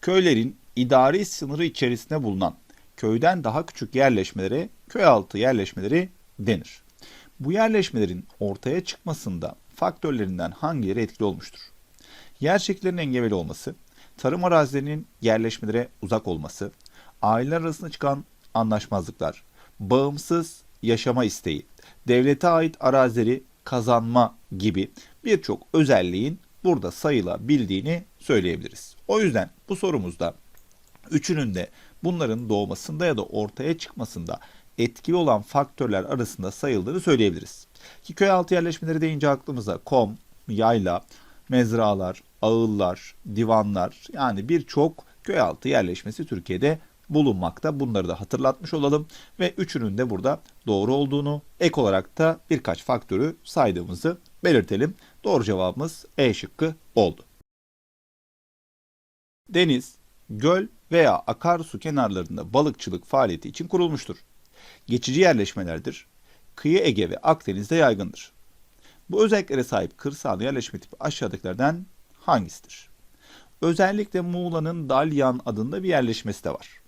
Köylerin idari sınırı içerisinde bulunan köyden daha küçük yerleşmelere köy altı yerleşmeleri denir. Bu yerleşmelerin ortaya çıkmasında faktörlerinden hangileri etkili olmuştur? Yer şekillerinin engebeli olması, tarım arazilerinin yerleşmelere uzak olması, aileler arasında çıkan anlaşmazlıklar, bağımsız yaşama isteği, devlete ait arazileri kazanma gibi birçok özelliğin burada sayılabildiğini söyleyebiliriz. O yüzden bu sorumuzda üçünün de bunların doğmasında ya da ortaya çıkmasında etkili olan faktörler arasında sayıldığını söyleyebiliriz. Ki köy altı yerleşmeleri deyince aklımıza kom, yayla, mezralar, ağıllar, divanlar yani birçok köy altı yerleşmesi Türkiye'de bulunmakta. Bunları da hatırlatmış olalım ve üçünün de burada doğru olduğunu ek olarak da birkaç faktörü saydığımızı belirtelim. Doğru cevabımız E şıkkı oldu. Deniz, göl veya akarsu kenarlarında balıkçılık faaliyeti için kurulmuştur. Geçici yerleşmelerdir. Kıyı Ege ve Akdeniz'de yaygındır. Bu özelliklere sahip kırsal yerleşme tipi aşağıdakilerden hangisidir? Özellikle Muğla'nın Dalyan adında bir yerleşmesi de var.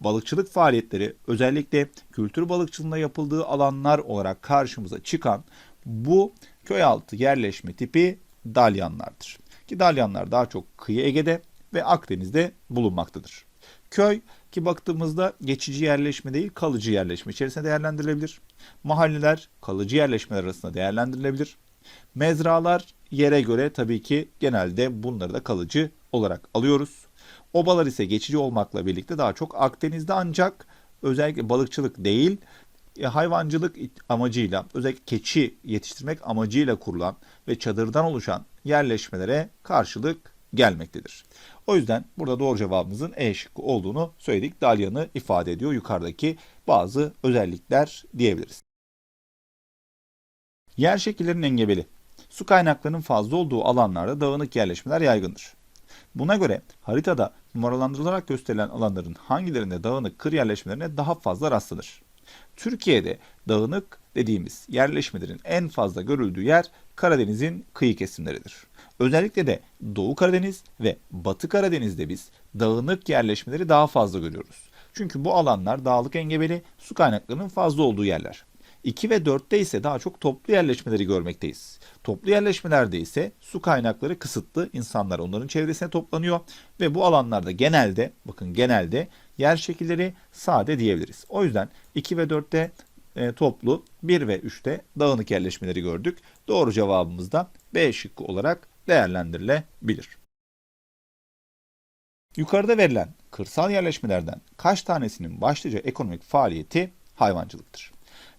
Balıkçılık faaliyetleri özellikle kültür balıkçılığında yapıldığı alanlar olarak karşımıza çıkan bu köy altı yerleşme tipi Dalyanlardır. Ki Dalyanlar daha çok kıyı Ege'de ve Akdeniz'de bulunmaktadır. Köy ki baktığımızda geçici yerleşme değil kalıcı yerleşme içerisinde değerlendirilebilir. Mahalleler kalıcı yerleşmeler arasında değerlendirilebilir. Mezralar yere göre tabii ki genelde bunları da kalıcı olarak alıyoruz. Obalar ise geçici olmakla birlikte daha çok Akdeniz'de ancak özellikle balıkçılık değil e, hayvancılık amacıyla özellikle keçi yetiştirmek amacıyla kurulan ve çadırdan oluşan yerleşmelere karşılık gelmektedir. O yüzden burada doğru cevabımızın E şıkkı olduğunu söyledik. Dalyanı ifade ediyor yukarıdaki bazı özellikler diyebiliriz. Yer şekillerinin engebeli. Su kaynaklarının fazla olduğu alanlarda dağınık yerleşmeler yaygındır. Buna göre haritada numaralandırılarak gösterilen alanların hangilerinde dağınık kır yerleşmelerine daha fazla rastlanır? Türkiye'de dağınık dediğimiz yerleşmelerin en fazla görüldüğü yer Karadeniz'in kıyı kesimleridir. Özellikle de Doğu Karadeniz ve Batı Karadeniz'de biz dağınık yerleşmeleri daha fazla görüyoruz. Çünkü bu alanlar dağlık engebeli su kaynaklarının fazla olduğu yerler. 2 ve 4'te ise daha çok toplu yerleşmeleri görmekteyiz. Toplu yerleşmelerde ise su kaynakları kısıtlı, insanlar onların çevresine toplanıyor ve bu alanlarda genelde, bakın genelde yer şekilleri sade diyebiliriz. O yüzden 2 ve 4'te e, toplu, 1 ve 3'te dağınık yerleşmeleri gördük. Doğru cevabımız da B şıkkı olarak değerlendirilebilir. Yukarıda verilen kırsal yerleşmelerden kaç tanesinin başlıca ekonomik faaliyeti hayvancılıktır?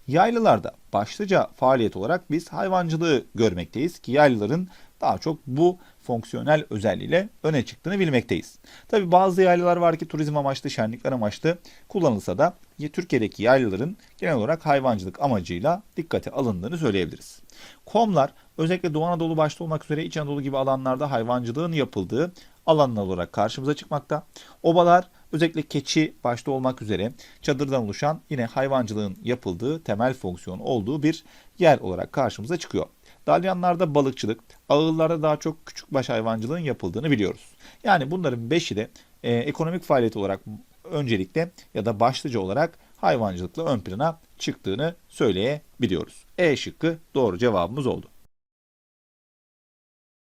Yaylılarda başlıca faaliyet olarak biz hayvancılığı görmekteyiz ki yaylıların daha çok bu fonksiyonel özelliğiyle öne çıktığını bilmekteyiz. Tabi bazı yaylılar var ki turizm amaçlı, şenlikler amaçlı kullanılsa da Türkiye'deki yaylıların genel olarak hayvancılık amacıyla dikkate alındığını söyleyebiliriz. Komlar özellikle Doğu Anadolu başta olmak üzere İç Anadolu gibi alanlarda hayvancılığın yapıldığı alanlar olarak karşımıza çıkmakta. Obalar özellikle keçi başta olmak üzere çadırdan oluşan yine hayvancılığın yapıldığı temel fonksiyon olduğu bir yer olarak karşımıza çıkıyor. Dalyanlarda balıkçılık, ağıllarda daha çok küçükbaş hayvancılığın yapıldığını biliyoruz. Yani bunların beşi de e, ekonomik faaliyet olarak öncelikle ya da başlıca olarak hayvancılıkla ön plana çıktığını söyleyebiliyoruz. E şıkkı doğru cevabımız oldu.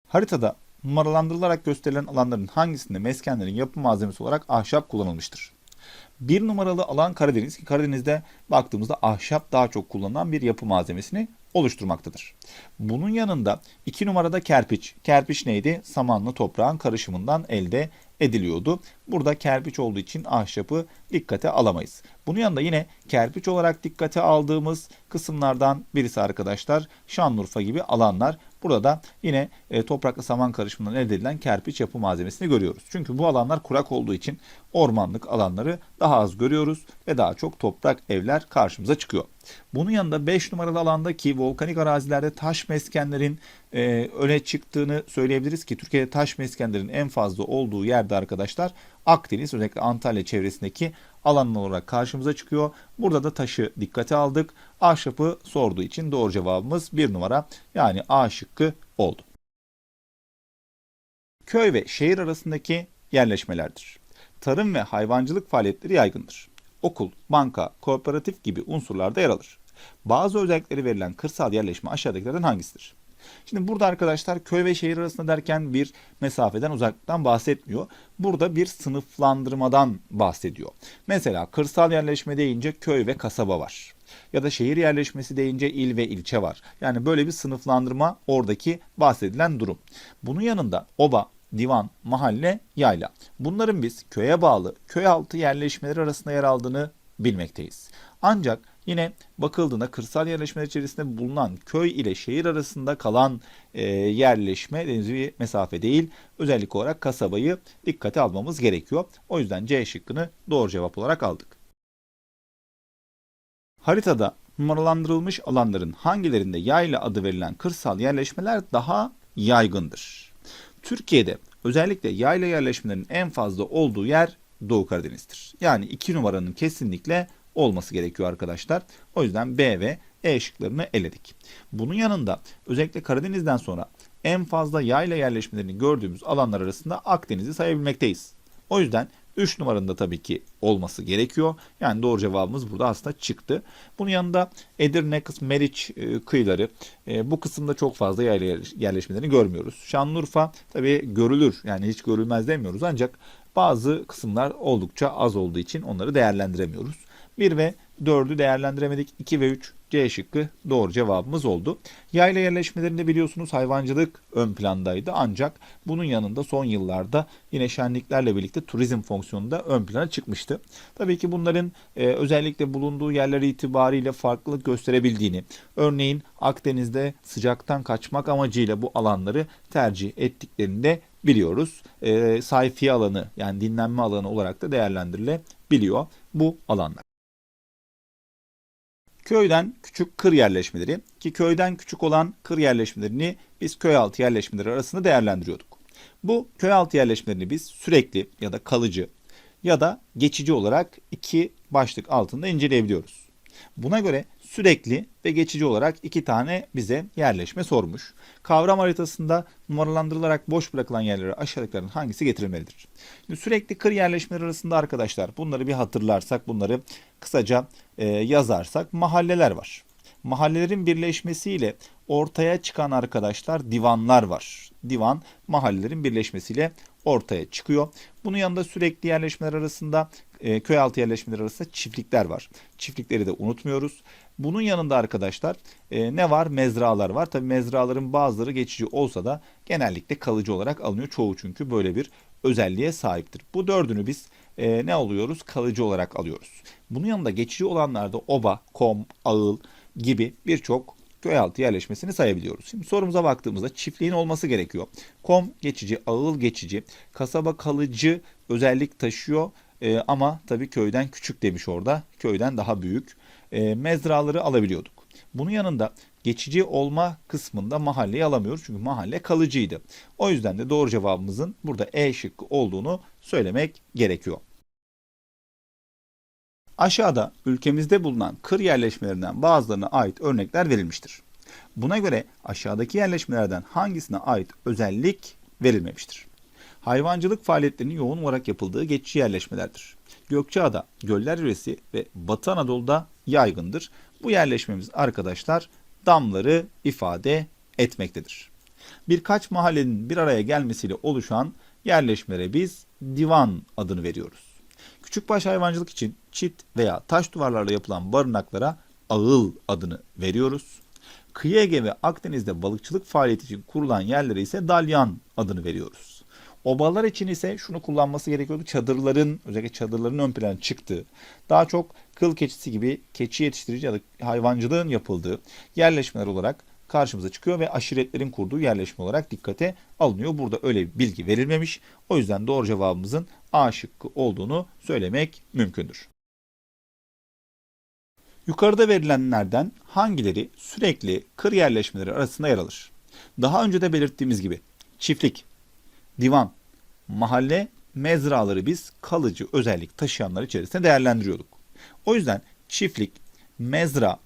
Haritada numaralandırılarak gösterilen alanların hangisinde meskenlerin yapı malzemesi olarak ahşap kullanılmıştır? Bir numaralı alan Karadeniz ki Karadeniz'de baktığımızda ahşap daha çok kullanılan bir yapı malzemesini oluşturmaktadır. Bunun yanında iki numarada kerpiç. Kerpiç neydi? Samanlı toprağın karışımından elde ediliyordu. Burada kerpiç olduğu için ahşapı dikkate alamayız. Bunun yanında yine kerpiç olarak dikkate aldığımız kısımlardan birisi arkadaşlar Şanlıurfa gibi alanlar. Burada da yine e, toprakla saman karışımından elde edilen kerpiç yapı malzemesini görüyoruz. Çünkü bu alanlar kurak olduğu için ormanlık alanları daha az görüyoruz ve daha çok toprak evler karşımıza çıkıyor. Bunun yanında 5 numaralı alandaki volkanik arazilerde taş meskenlerin e, öne çıktığını söyleyebiliriz ki Türkiye'de taş meskenlerin en fazla olduğu yerde arkadaşlar Akdeniz özellikle Antalya çevresindeki alanlar olarak karşımıza çıkıyor. Burada da taşı dikkate aldık. Ahşapı sorduğu için doğru cevabımız 1 numara yani A şıkkı oldu. Köy ve şehir arasındaki yerleşmelerdir. Tarım ve hayvancılık faaliyetleri yaygındır. Okul, banka, kooperatif gibi unsurlarda yer alır. Bazı özellikleri verilen kırsal yerleşme aşağıdakilerden hangisidir? Şimdi burada arkadaşlar köy ve şehir arasında derken bir mesafeden uzaklıktan bahsetmiyor. Burada bir sınıflandırmadan bahsediyor. Mesela kırsal yerleşme deyince köy ve kasaba var. Ya da şehir yerleşmesi deyince il ve ilçe var. Yani böyle bir sınıflandırma oradaki bahsedilen durum. Bunun yanında oba, divan, mahalle, yayla. Bunların biz köye bağlı, köy altı yerleşmeleri arasında yer aldığını bilmekteyiz. Ancak yine bakıldığında kırsal yerleşmeler içerisinde bulunan köy ile şehir arasında kalan e, yerleşme deniz bir mesafe değil. Özellik olarak kasabayı dikkate almamız gerekiyor. O yüzden C şıkkını doğru cevap olarak aldık. Haritada numaralandırılmış alanların hangilerinde yayla adı verilen kırsal yerleşmeler daha yaygındır? Türkiye'de özellikle yayla yerleşmelerinin en fazla olduğu yer Doğu Karadeniz'dir. Yani 2 numaranın kesinlikle olması gerekiyor arkadaşlar. O yüzden B ve E şıklarını eledik. Bunun yanında özellikle Karadeniz'den sonra en fazla yayla yerleşmelerini gördüğümüz alanlar arasında Akdeniz'i sayabilmekteyiz. O yüzden 3 numaranın da tabii ki olması gerekiyor. Yani doğru cevabımız burada aslında çıktı. Bunun yanında Edirne kısmı Meriç e, kıyıları e, bu kısımda çok fazla yayla yerleşmelerini görmüyoruz. Şanlıurfa tabii görülür yani hiç görülmez demiyoruz ancak bazı kısımlar oldukça az olduğu için onları değerlendiremiyoruz. 1 ve 4'ü değerlendiremedik. 2 ve 3 C şıkkı doğru cevabımız oldu. Yayla yerleşmelerinde biliyorsunuz hayvancılık ön plandaydı ancak bunun yanında son yıllarda yine şenliklerle birlikte turizm fonksiyonu da ön plana çıkmıştı. Tabii ki bunların e, özellikle bulunduğu yerler itibariyle farklılık gösterebildiğini, örneğin Akdeniz'de sıcaktan kaçmak amacıyla bu alanları tercih ettiklerini de biliyoruz. E, sayfiye alanı yani dinlenme alanı olarak da değerlendirilebiliyor bu alanlar. Köyden küçük kır yerleşmeleri ki köyden küçük olan kır yerleşmelerini biz köy altı yerleşmeleri arasında değerlendiriyorduk. Bu köy altı yerleşmelerini biz sürekli ya da kalıcı ya da geçici olarak iki başlık altında inceleyebiliyoruz. Buna göre sürekli ve geçici olarak iki tane bize yerleşme sormuş. Kavram haritasında numaralandırılarak boş bırakılan yerlere aşağıdakilerin hangisi getirilmelidir? Şimdi sürekli kır yerleşmeleri arasında arkadaşlar bunları bir hatırlarsak bunları kısaca e, yazarsak mahalleler var. Mahallelerin birleşmesiyle ortaya çıkan arkadaşlar divanlar var. Divan mahallelerin birleşmesiyle ortaya çıkıyor. Bunun yanında sürekli yerleşmeler arasında e, köy altı yerleşmeler arasında çiftlikler var. Çiftlikleri de unutmuyoruz. Bunun yanında arkadaşlar e, ne var? Mezralar var. Tabi mezraların bazıları geçici olsa da genellikle kalıcı olarak alınıyor. Çoğu çünkü böyle bir özelliğe sahiptir. Bu dördünü biz e, ne alıyoruz? Kalıcı olarak alıyoruz. Bunun yanında geçici olanlarda oba, kom, ağıl gibi birçok köy altı yerleşmesini sayabiliyoruz. Şimdi sorumuza baktığımızda çiftliğin olması gerekiyor. Kom geçici, ağıl geçici, kasaba kalıcı özellik taşıyor e, ama tabii köyden küçük demiş orada. Köyden daha büyük. E, mezraları alabiliyorduk. Bunun yanında geçici olma kısmında mahalleyi alamıyoruz. Çünkü mahalle kalıcıydı. O yüzden de doğru cevabımızın burada E şıkkı olduğunu söylemek gerekiyor. Aşağıda ülkemizde bulunan kır yerleşmelerinden bazılarına ait örnekler verilmiştir. Buna göre aşağıdaki yerleşmelerden hangisine ait özellik verilmemiştir? Hayvancılık faaliyetlerinin yoğun olarak yapıldığı geçici yerleşmelerdir. Gökçeada, Göller Yöresi ve Batı Anadolu'da yaygındır. Bu yerleşmemiz arkadaşlar damları ifade etmektedir. Birkaç mahallenin bir araya gelmesiyle oluşan yerleşmelere biz divan adını veriyoruz. Küçükbaş hayvancılık için çit veya taş duvarlarla yapılan barınaklara ağıl adını veriyoruz. Kıyı Ege ve Akdeniz'de balıkçılık faaliyeti için kurulan yerlere ise dalyan adını veriyoruz. Obalar için ise şunu kullanması gerekiyordu. Çadırların, özellikle çadırların ön plana çıktığı, daha çok kıl keçisi gibi keçi yetiştirici ya da hayvancılığın yapıldığı yerleşmeler olarak karşımıza çıkıyor ve aşiretlerin kurduğu yerleşme olarak dikkate alınıyor. Burada öyle bir bilgi verilmemiş. O yüzden doğru cevabımızın A şıkkı olduğunu söylemek mümkündür. Yukarıda verilenlerden hangileri sürekli kır yerleşmeleri arasında yer alır? Daha önce de belirttiğimiz gibi çiftlik, divan, mahalle, mezraları biz kalıcı özellik taşıyanlar içerisinde değerlendiriyorduk. O yüzden çiftlik, mezra,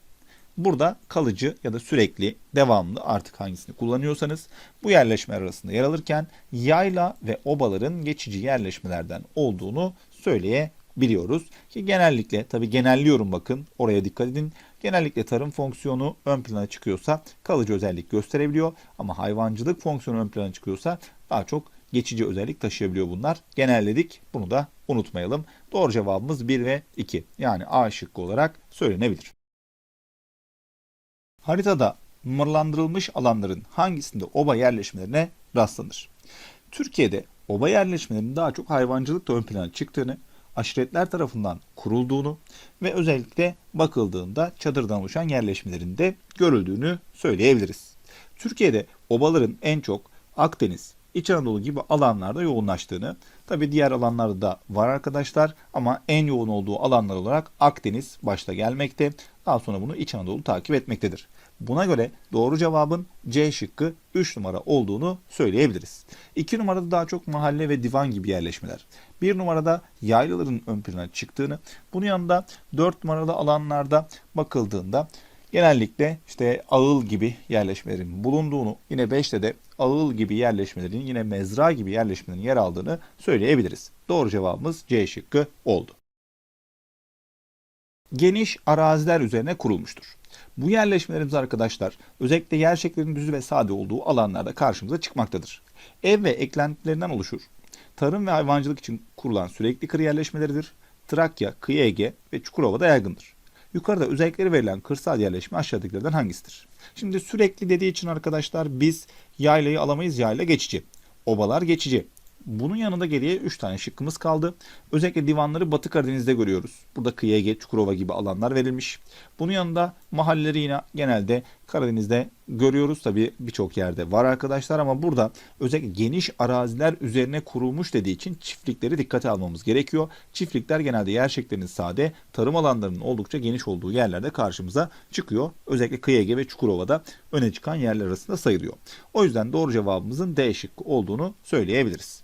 Burada kalıcı ya da sürekli, devamlı artık hangisini kullanıyorsanız bu yerleşmeler arasında yer alırken yayla ve obaların geçici yerleşmelerden olduğunu söyleyebiliyoruz. Ki genellikle tabi genelliyorum bakın oraya dikkat edin. Genellikle tarım fonksiyonu ön plana çıkıyorsa kalıcı özellik gösterebiliyor ama hayvancılık fonksiyonu ön plana çıkıyorsa daha çok geçici özellik taşıyabiliyor bunlar. Genelledik. Bunu da unutmayalım. Doğru cevabımız 1 ve 2. Yani A şıkkı olarak söylenebilir. Haritada numaralandırılmış alanların hangisinde oba yerleşmelerine rastlanır? Türkiye'de oba yerleşmelerinin daha çok hayvancılıkla ön plana çıktığını, aşiretler tarafından kurulduğunu ve özellikle bakıldığında çadırdan oluşan yerleşmelerinde görüldüğünü söyleyebiliriz. Türkiye'de obaların en çok Akdeniz, İç Anadolu gibi alanlarda yoğunlaştığını, tabi diğer alanlarda da var arkadaşlar ama en yoğun olduğu alanlar olarak Akdeniz başta gelmekte. Daha sonra bunu İç Anadolu takip etmektedir. Buna göre doğru cevabın C şıkkı 3 numara olduğunu söyleyebiliriz. 2 numarada daha çok mahalle ve divan gibi yerleşmeler. 1 numarada yaylaların ön plana çıktığını, bunun yanında 4 numaralı alanlarda bakıldığında genellikle işte ağıl gibi yerleşmelerin bulunduğunu, yine 5'te de ağıl gibi yerleşmelerin, yine mezra gibi yerleşmelerin yer aldığını söyleyebiliriz. Doğru cevabımız C şıkkı oldu. Geniş araziler üzerine kurulmuştur. Bu yerleşmelerimiz arkadaşlar özellikle yer şeklerinin düz ve sade olduğu alanlarda karşımıza çıkmaktadır. Ev ve eklentilerinden oluşur. Tarım ve hayvancılık için kurulan sürekli kır yerleşmeleridir. Trakya, Kıyı Ege ve Çukurova'da yaygındır. Yukarıda özellikleri verilen kırsal yerleşme aşağıdakilerden hangisidir? Şimdi sürekli dediği için arkadaşlar biz yaylayı alamayız yayla geçici. Obalar geçici. Bunun yanında geriye 3 tane şıkkımız kaldı. Özellikle divanları Batı Karadeniz'de görüyoruz. Burada Kıyı Ege, Çukurova gibi alanlar verilmiş. Bunun yanında mahalleleri yine genelde Karadeniz'de görüyoruz. Tabi birçok yerde var arkadaşlar ama burada özellikle geniş araziler üzerine kurulmuş dediği için çiftlikleri dikkate almamız gerekiyor. Çiftlikler genelde yer şeklerinin sade, tarım alanlarının oldukça geniş olduğu yerlerde karşımıza çıkıyor. Özellikle Kıyı Ege ve Çukurova'da öne çıkan yerler arasında sayılıyor. O yüzden doğru cevabımızın D şıkkı olduğunu söyleyebiliriz.